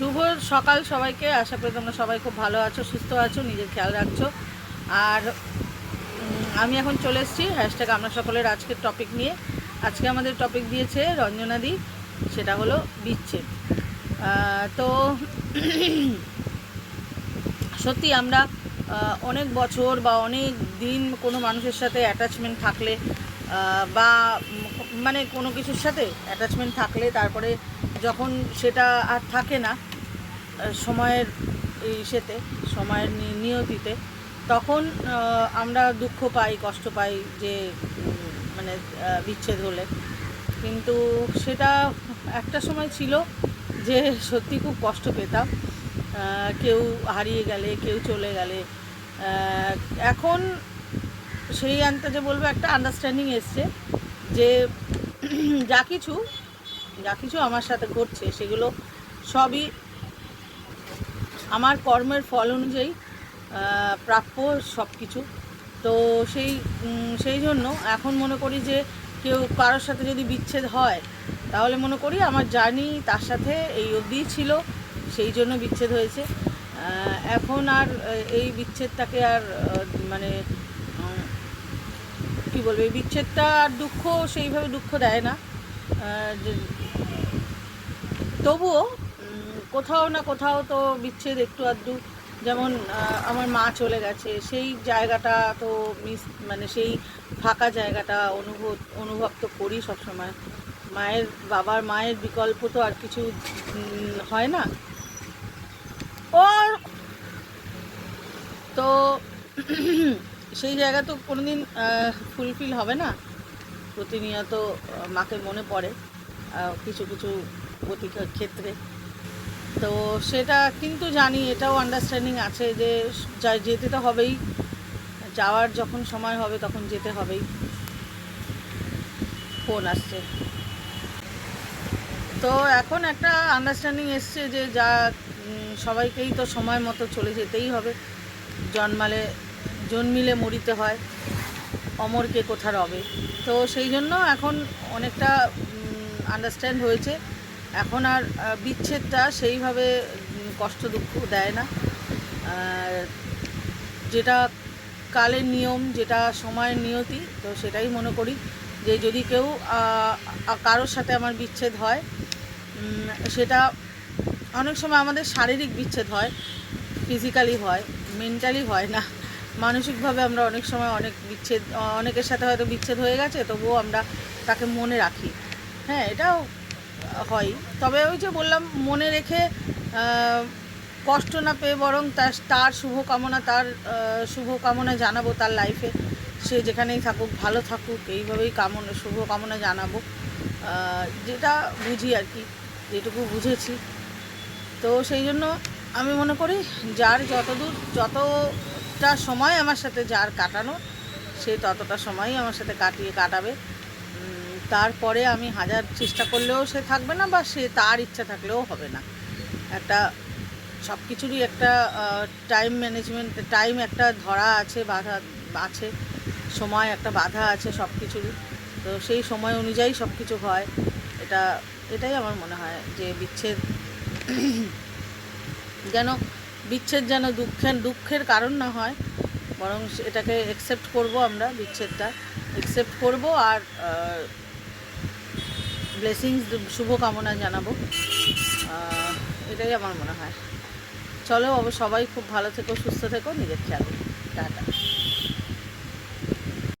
শুভ সকাল সবাইকে। আশা করি তোমরা সবাই খুব ভালো আছো, সুস্থ আছো, নিজের খেয়াল রাখছো। আর আমি এখন চলে এসেছি হ্যাশট্যাগ আমরা সকলের আজকের টপিক নিয়ে। আজকে আমাদের টপিক দিয়েছে রঞ্জনাদি, সেটা হলো বিচ্ছেদ তো, সত্যি আমরা অনেক বছর বা অনেক দিন কোনো মানুষের সাথে অ্যাটাচমেন্ট থাকলে বা মানে কোনো কিছুর সাথে অ্যাটাচমেন্ট থাকলে তারপরে যখন সেটা আর থাকে না সময়ের ইসেতে, সময়ের নিয়তিতে, তখন আমরা দুঃখ পাই, কষ্ট পাই যে মানে বিচ্ছেদ হলে। কিন্তু সেটা একটা সময় ছিল যে সত্যি খুব কষ্ট পেতাম। কেউ হারিয়ে গেলে, কেউ চলে গেলে এখন সেই আন্তাজে বলব একটা আন্ডারস্ট্যান্ডিং এসছে যে যা কিছু যা কিছু আমার সাথে ঘটছে সেগুলো সবই আমার কর্মের ফল অনুযায়ী প্রাপ্য সব কিছু তো সেই সেই জন্য এখন মনে করি যে কেউ কারোর সাথে যদি বিচ্ছেদ হয়, তাহলে মনে করি আমার জার্নি তার সাথে এই অবধিই ছিল, সেই জন্য বিচ্ছেদ হয়েছে। এখন আর এই বিচ্ছেদটাকে আর মানে কি বলব, এই বিচ্ছেদটা আর দুঃখ, সেইভাবে দুঃখ দেয় না। তবুও কোথাও না কোথাও তো বিচ্ছেদ একটু আধটু। যেমন আমার মা চলে গেছে, সেই জায়গাটা তো মিস মানে সেই ফাঁকা জায়গাটা অনুভব অনুভব তো করি সবসময়। মায়ের, বাবার মায়ের বিকল্প তো আর কিছু হয় না। ওর তো সেই জায়গা তো কোনোদিন ফুলফিল হবে না। প্রতিনিয়ত মাকে মনে পড়ে কিছু কিছু ক্ষেত্রে। তো সেটা কিন্তু জানি, এটাও আন্ডারস্ট্যান্ডিং আছে যে যেতে তো হবেই। যাওয়ার যখন সময় হবে, তখন যেতে হবেই। ফোন আসছে। তো এখন একটা আন্ডারস্ট্যান্ডিং এসছে যে, যা সবাইকেই তো সময় মতো চলে যেতেই হবে। জন্মালে, জন্মিলে মরিতে হয়। অমরকে কোথা রবে তো সেই জন্য এখন অনেকটা আন্ডারস্ট্যান্ড হয়েছে। এখন আর বিচ্ছেদটা সেইভাবে কষ্ট দুঃখ দেয় না। যেটা কালের নিয়ম, যেটা সময়ের নিয়তি, তো সেটাই মনে করি যে যদি কেউ কারোর সাথে আমার বিচ্ছেদ হয় সেটা অনেক সময় আমাদের শারীরিক বিচ্ছেদ হয় ফিজিক্যালি হয় মেন্টালি হয় না। মানসিকভাবে আমরা অনেক সময় অনেক বিচ্ছেদ, অনেকের সাথে হয়তো বিচ্ছেদ হয়ে গেছে, তবুও আমরা তাকে মনে রাখি। হ্যাঁ এটাও হয়। তবে ওই যে বললাম, মনে রেখে কষ্ট না পেয়ে বরং তার তার শুভকামনা তার শুভকামনা জানাব তার লাইফে সে যেখানেই থাকুক, ভালো থাকুক, এইভাবেই কামনা, শুভকামনা জানাব। যেটা বুঝি আর কি, যেটুকু বুঝেছি। তো সেই জন্য আমি মনে করি যার যতদূর, যতটা সময় আমার সাথে যার কাটানো, সে ততটা সময়ই আমার সাথে কাটিয়ে কাটাবে। তারপরে আমি হাজার চেষ্টা করলেও সে থাকবে না বা সে তার ইচ্ছা থাকলেও হবে না। একটা সব কিছুরই একটা টাইম ম্যানেজমেন্ট টাইম একটা ধরা আছে, বাধা আছে, সময় একটা বাধা আছে সব কিছুরই তো সেই সময় অনুযায়ী সব কিছু হয়। এটা, এটাই আমার মনে হয় যে বিচ্ছেদ যেন বিচ্ছেদ যেন দুঃখের দুঃখের কারণ না হয়, বরং এটাকে অ্যাকসেপ্ট করব আমরা বিচ্ছেদটা। অ্যাকসেপ্ট করব আর ব্লেসিংস শুভকামনা জানাব। এটাই আমার মনে হয়। চলো অব সবাই খুব ভালো থেকো, সুস্থ থেকো, নিজের খেয়াল। টাটা।